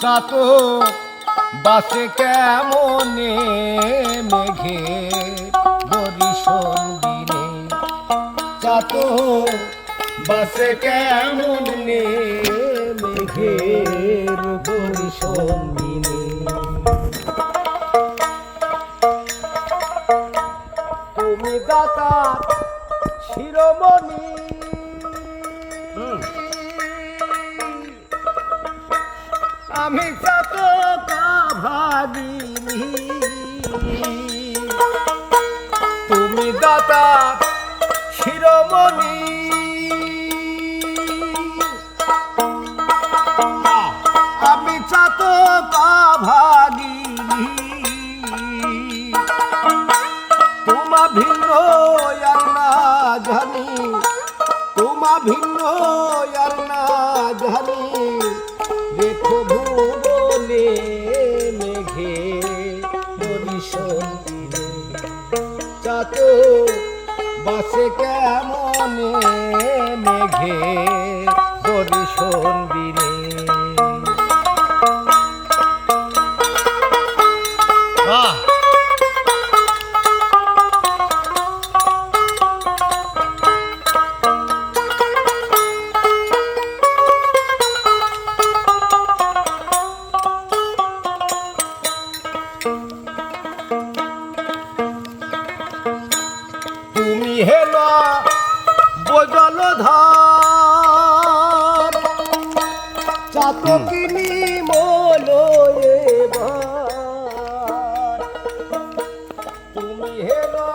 সাত বাসে কেমনে মেঘে? বরিশন দিনে সাত বাসে কেমনে মেঘের বরিশন দিনে। তুমি দাতা শিরোমণি আমি কত ভাগিনি তুমি দাতা শিরোমণি। আমি চাত ভাগিনি। তোমা ভিন্ন জানি, তোমা ভিন্ন জানি। ভুবনে মেঘে পরিশন চাত বাসে কেমন মেঘে পরিশন হেলা বজল ধার। চাতকিনি মোলো এবার। তুমি হেলা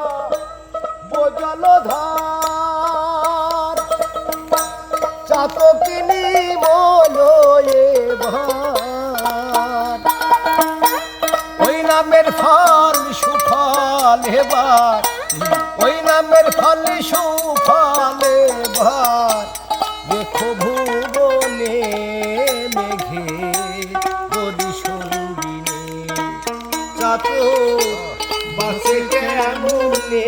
বজল ধার। চাতকিনি মোলো হেবার ওই নামের ফল সুফল ভার। দেখো ভুবনে মেঘে বলি পরিসঙ্গিনে চাতো বাসে কেমনে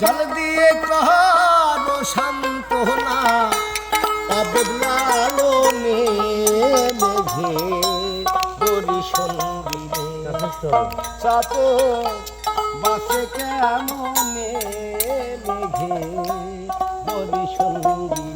জল দিয়ে কারও সান্ত্বনা বদলালো মেঘে বরিশঙ্গিনে চাত বাসে কেমনে মেঘে বরিশঙ্গিনে